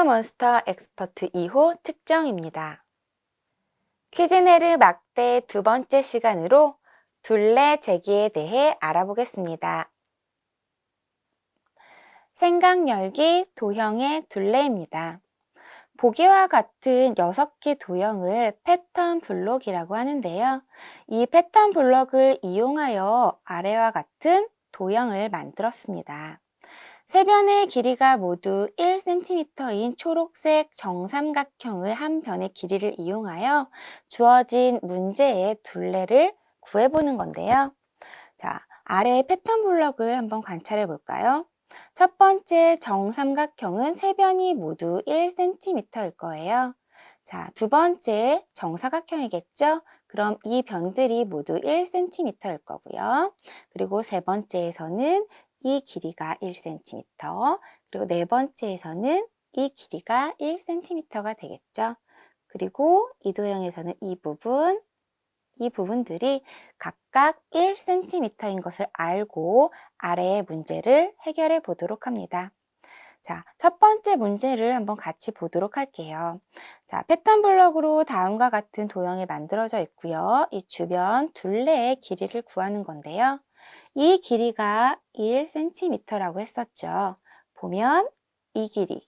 핑거몬스터 엑스퍼트 2호 측정입니다. 퀴즈네르 막대 두 번째 시간으로 둘레 재기에 대해 알아보겠습니다. 생각 열기 도형의 둘레입니다. 보기와 같은 6개 도형을 패턴 블록이라고 하는데요. 이 패턴 블록을 이용하여 아래와 같은 도형을 만들었습니다. 세 변의 길이가 모두 1cm인 초록색 정삼각형의 한 변의 길이를 이용하여 주어진 문제의 둘레를 구해보는 건데요. 자, 아래 패턴 블럭을 한번 관찰해 볼까요? 첫 번째 정삼각형은 세 변이 모두 1cm일 거예요. 자, 두 번째 정사각형이겠죠? 그럼 이 변들이 모두 1cm일 거고요. 그리고 세 번째에서는 이 길이가 1cm, 그리고 네 번째에서는 이 길이가 1cm가 되겠죠. 그리고 이 도형에서는 이 부분, 이 부분들이 각각 1cm인 것을 알고 아래의 문제를 해결해 보도록 합니다. 자, 첫 번째 문제를 한번 같이 보도록 할게요. 자, 패턴 블럭으로 다음과 같은 도형이 만들어져 있고요. 이 주변 둘레의 길이를 구하는 건데요. 이 길이가 1cm라고 했었죠. 보면 이 길이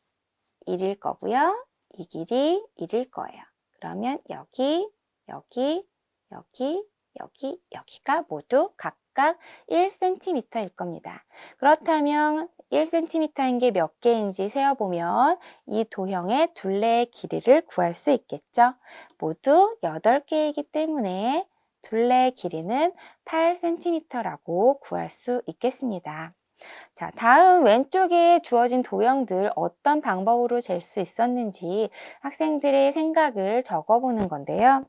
1일 거고요. 이 길이 1일 거예요. 그러면 여기, 여기, 여기, 여기, 여기가 모두 각각 1cm일 겁니다. 그렇다면 1cm인 게 몇 개인지 세어보면 이 도형의 둘레의 길이를 구할 수 있겠죠. 모두 8개이기 때문에 둘레의 길이는 8cm라고 구할 수 있겠습니다. 자, 다음 왼쪽에 주어진 도형들 어떤 방법으로 잴 수 있었는지 학생들의 생각을 적어보는 건데요.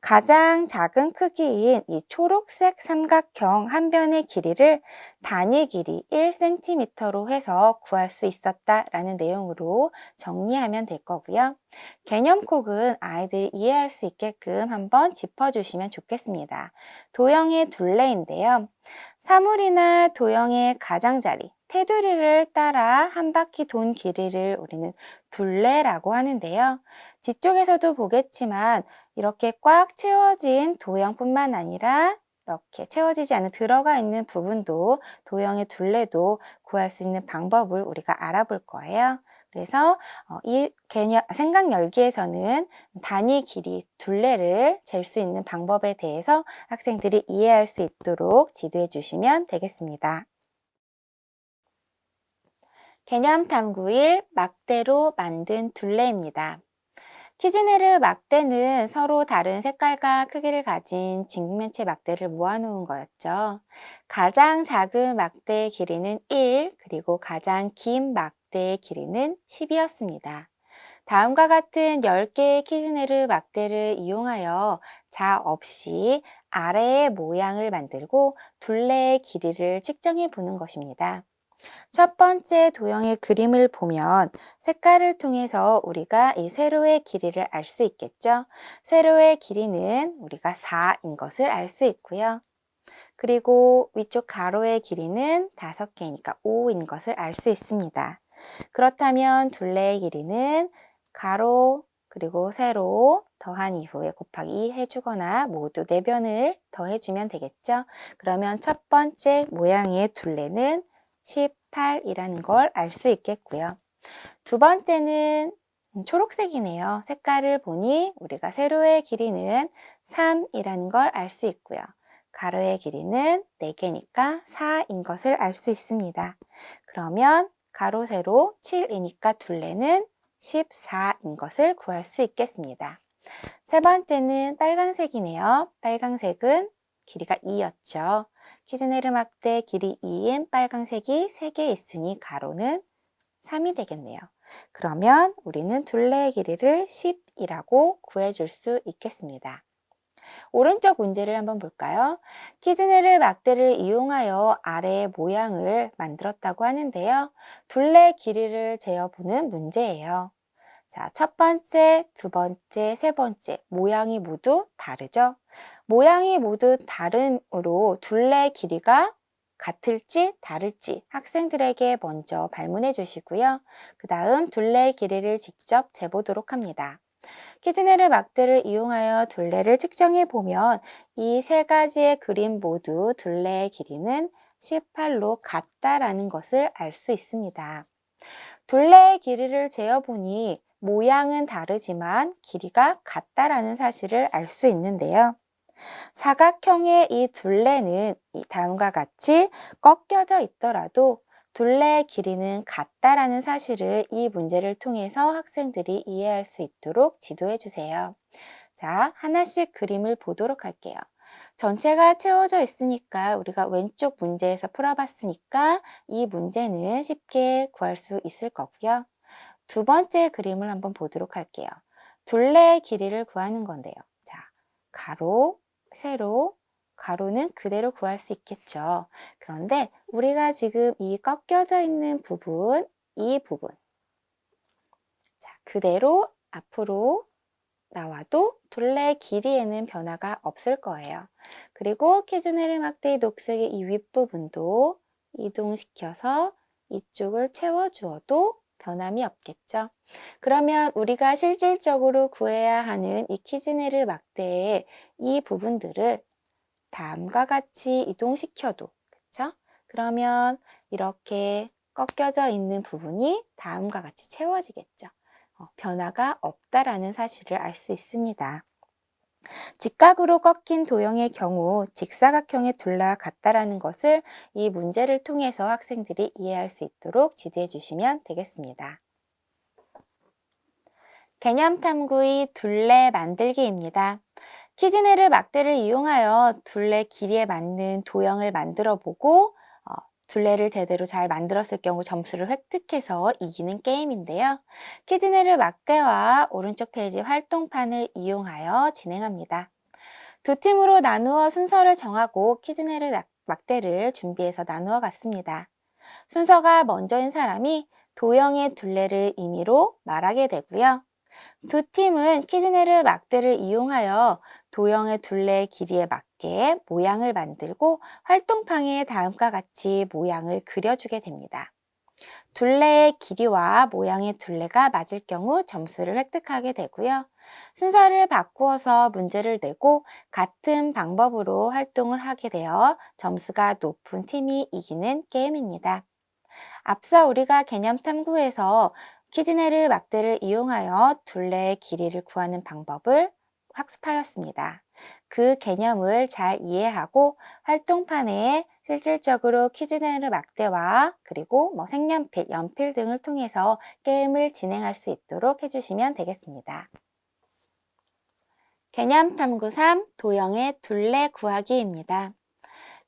가장 작은 크기인 이 초록색 삼각형 한 변의 길이를 단위 길이 1cm로 해서 구할 수 있었다라는 내용으로 정리하면 될 거고요. 개념콕은 아이들이 이해할 수 있게끔 한번 짚어주시면 좋겠습니다. 도형의 둘레인데요. 사물이나 도형의 가장자리, 테두리를 따라 한 바퀴 돈 길이를 우리는 둘레라고 하는데요. 뒤쪽에서도 보겠지만 이렇게 꽉 채워진 도형뿐만 아니라 이렇게 채워지지 않은 들어가 있는 부분도 도형의 둘레도 구할 수 있는 방법을 우리가 알아볼 거예요. 그래서 어, 이 개념 생각 열기에서는 단위 길이 둘레를 잴 수 있는 방법에 대해서 학생들이 이해할 수 있도록 지도해 주시면 되겠습니다. 개념 탐구일 막대로 만든 둘레입니다. 키즈네르 막대는 서로 다른 색깔과 크기를 가진 직면체 막대를 모아놓은 거였죠. 가장 작은 막대의 길이는 1, 그리고 가장 긴 막 대의 길이는 10이었습니다. 다음과 같은 10개의 키즈네르 막대를 이용하여 자 없이 아래의 모양을 만들고 둘레의 길이를 측정해 보는 것입니다. 첫 번째 도형의 그림을 보면 색깔을 통해서 우리가 이 세로의 길이를 알 수 있겠죠. 세로의 길이는 우리가 4인 것을 알 수 있고요. 그리고 위쪽 가로의 길이는 5개니까 5인 것을 알 수 있습니다. 그렇다면 둘레의 길이는 가로 그리고 세로 더한 이후에 곱하기 2 해주거나 모두 내변을 더해주면 되겠죠. 그러면 첫 번째 모양의 둘레는 18이라는 걸 알 수 있겠고요. 두 번째는 초록색이네요. 색깔을 보니 우리가 세로의 길이는 3이라는 걸 알 수 있고요. 가로의 길이는 4개니까 4인 것을 알 수 있습니다. 그러면 가로, 세로 7이니까 둘레는 14인 것을 구할 수 있겠습니다. 세 번째는 빨간색이네요. 빨간색은 길이가 2였죠. 키즈네르 막대 길이 2인 빨간색이 3개 있으니 가로는 3이 되겠네요. 그러면 우리는 둘레의 길이를 10이라고 구해줄 수 있겠습니다. 오른쪽 문제를 한번 볼까요? 키즈네르 막대를 이용하여 아래의 모양을 만들었다고 하는데요. 둘레 길이를 재어보는 문제예요. 자, 첫 번째, 두 번째, 세 번째 모양이 모두 다르죠? 모양이 모두 다름으로 둘레 길이가 같을지 다를지 학생들에게 먼저 발문해 주시고요. 그 다음 둘레의 길이를 직접 재보도록 합니다. 키즈네르 막대를 이용하여 둘레를 측정해 보면 이 세 가지의 그림 모두 둘레의 길이는 18로 같다라는 것을 알 수 있습니다. 둘레의 길이를 재어보니 모양은 다르지만 길이가 같다라는 사실을 알 수 있는데요. 사각형의 이 둘레는 이 다음과 같이 꺾여져 있더라도 둘레의 길이는 같다라는 사실을 이 문제를 통해서 학생들이 이해할 수 있도록 지도해 주세요. 자, 하나씩 그림을 보도록 할게요. 전체가 채워져 있으니까 우리가 왼쪽 문제에서 풀어봤으니까 이 문제는 쉽게 구할 수 있을 거고요. 두 번째 그림을 한번 보도록 할게요. 둘레의 길이를 구하는 건데요. 자, 가로, 세로, 가로는 그대로 구할 수 있겠죠. 그런데 우리가 지금 이 꺾여져 있는 부분, 이 부분. 자, 그대로 앞으로 나와도 둘레 길이에는 변화가 없을 거예요. 그리고 키즈네르 막대의 녹색의 이 윗부분도 이동시켜서 이쪽을 채워주어도 변함이 없겠죠. 그러면 우리가 실질적으로 구해야 하는 이 키즈네르 막대의 이 부분들을 다음과 같이 이동시켜도 그쵸? 그러면 이렇게 꺾여져 있는 부분이 다음과 같이 채워지겠죠. 어, 변화가 없다라는 사실을 알 수 있습니다. 직각으로 꺾인 도형의 경우 직사각형의 둘레와 같다라는 것을 이 문제를 통해서 학생들이 이해할 수 있도록 지도해 주시면 되겠습니다. 개념 탐구의 둘레 만들기입니다. 키즈네르 막대를 이용하여 둘레 길이에 맞는 도형을 만들어 보고 어, 둘레를 제대로 잘 만들었을 경우 점수를 획득해서 이기는 게임인데요. 키즈네르 막대와 오른쪽 페이지 활동판을 이용하여 진행합니다. 두 팀으로 나누어 순서를 정하고 키즈네르 막대를 준비해서 나누어 갔습니다. 순서가 먼저인 사람이 도형의 둘레를 임의로 말하게 되고요. 두 팀은 키즈네르 막대를 이용하여 도형의 둘레의 길이에 맞게 모양을 만들고 활동판에 다음과 같이 모양을 그려주게 됩니다. 둘레의 길이와 모양의 둘레가 맞을 경우 점수를 획득하게 되고요. 순서를 바꾸어서 문제를 내고 같은 방법으로 활동을 하게 되어 점수가 높은 팀이 이기는 게임입니다. 앞서 우리가 개념 탐구에서 키즈네르 막대를 이용하여 둘레의 길이를 구하는 방법을 학습하였습니다. 그 개념을 잘 이해하고 활동판에 실질적으로 키즈네르 막대와 그리고 뭐 색연필, 연필 등을 통해서 게임을 진행할 수 있도록 해주시면 되겠습니다. 개념 탐구 3 도형의 둘레 구하기입니다.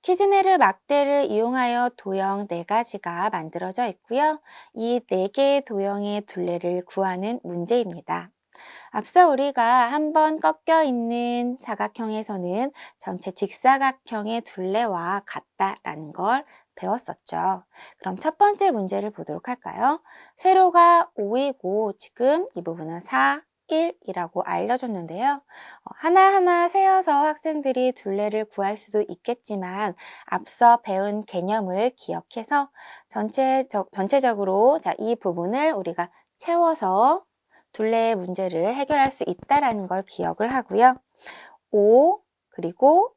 키즈네르 막대를 이용하여 도형 4가지가 만들어져 있고요. 이 4개의 도형의 둘레를 구하는 문제입니다. 앞서 우리가 한번 꺾여 있는 사각형에서는 전체 직사각형의 둘레와 같다라는 걸 배웠었죠. 그럼 첫 번째 문제를 보도록 할까요? 세로가 5이고 지금 이 부분은 4, 1이라고 알려줬는데요. 어, 하나하나 세어서 학생들이 둘레를 구할 수도 있겠지만 앞서 배운 개념을 기억해서 전체적, 전체적으로 자, 이 부분을 우리가 채워서 둘레의 문제를 해결할 수 있다는 걸 기억을 하고요. 5 그리고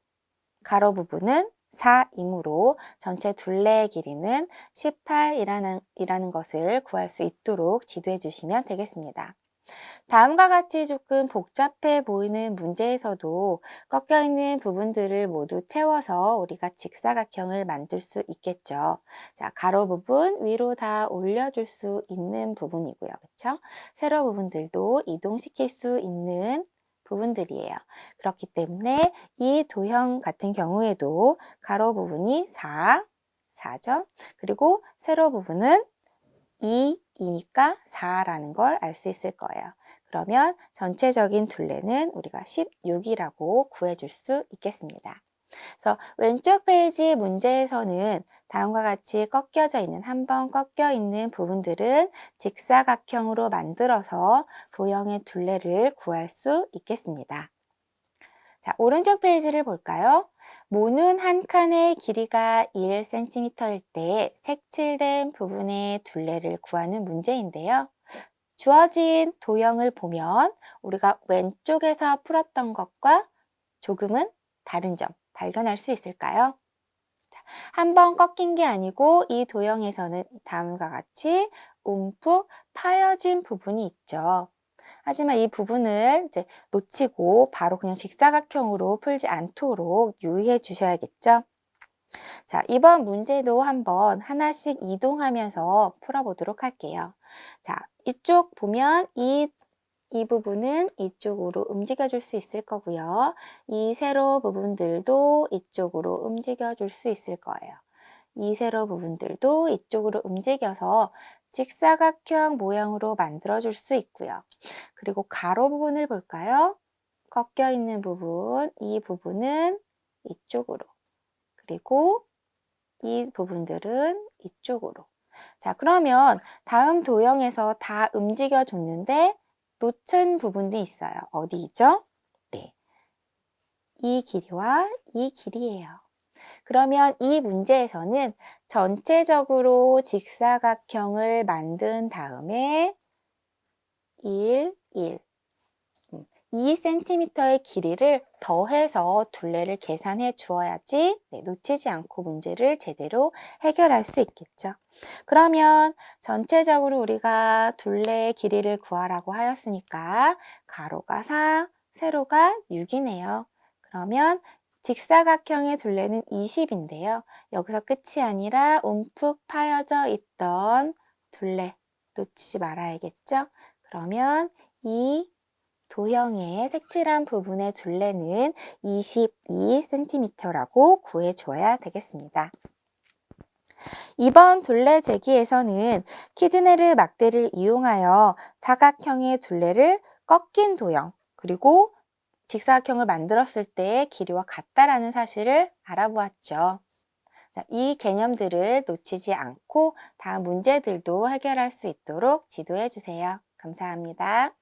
가로 부분은 4이므로 전체 둘레의 길이는 18이라는 이라는 것을 구할 수 있도록 지도해 주시면 되겠습니다. 다음과 같이 조금 복잡해 보이는 문제에서도 꺾여 있는 부분들을 모두 채워서 우리가 직사각형을 만들 수 있겠죠. 자, 가로 부분 위로 다 올려줄 수 있는 부분이고요. 그쵸? 세로 부분들도 이동시킬 수 있는 부분들이에요. 그렇기 때문에 이 도형 같은 경우에도 가로 부분이 4, 4점, 그리고 세로 부분은 2, 2니까 4라는 걸 알 수 있을 거예요. 그러면 전체적인 둘레는 우리가 16이라고 구해줄 수 있겠습니다. 그래서 왼쪽 페이지 문제에서는 다음과 같이 꺾여져 있는 한 번 꺾여 있는 부분들은 직사각형으로 만들어서 도형의 둘레를 구할 수 있겠습니다. 자, 오른쪽 페이지를 볼까요? 모는 한 칸의 길이가 1cm일 때 색칠된 부분의 둘레를 구하는 문제인데요. 주어진 도형을 보면 우리가 왼쪽에서 풀었던 것과 조금은 다른 점 발견할 수 있을까요? 한 번 꺾인 게 아니고 이 도형에서는 다음과 같이 움푹 파여진 부분이 있죠. 하지만 이 부분을 이제 놓치고 바로 그냥 직사각형으로 풀지 않도록 유의해 주셔야겠죠. 자, 이번 문제도 한번 하나씩 이동하면서 풀어보도록 할게요. 자, 이쪽 보면 이, 이 부분은 이쪽으로 움직여 줄 수 있을 거고요. 이 세로 부분들도 이쪽으로 움직여 줄 수 있을 거예요. 이 세로 부분들도 이쪽으로 움직여서 직사각형 모양으로 만들어 줄 수 있고요. 그리고 가로 부분을 볼까요? 꺾여 있는 부분, 이 부분은 이쪽으로. 그리고 이 부분들은 이쪽으로. 자, 그러면 다음 도형에서 다 움직여 줬는데 놓친 부분도 있어요. 어디죠? 네. 이 길이와 이 길이에요. 그러면 이 문제에서는 전체적으로 직사각형을 만든 다음에 1, 1, 2cm의 길이를 더해서 둘레를 계산해 주어야지 네, 놓치지 않고 문제를 제대로 해결할 수 있겠죠. 그러면 전체적으로 우리가 둘레의 길이를 구하라고 하였으니까 가로가 4, 세로가 6이네요. 그러면 직사각형의 둘레는 20인데요. 여기서 끝이 아니라 움푹 파여져 있던 둘레 놓치지 말아야겠죠? 그러면 이 도형의 색칠한 부분의 둘레는 22cm라고 구해줘야 되겠습니다. 이번 둘레 재기에서는 키즈네르 막대를 이용하여 사각형의 둘레를 꺾인 도형 그리고 직사각형을 만들었을 때의 길이와 같다라는 사실을 알아보았죠. 이 개념들을 놓치지 않고 다음 문제들도 해결할 수 있도록 지도해 주세요. 감사합니다.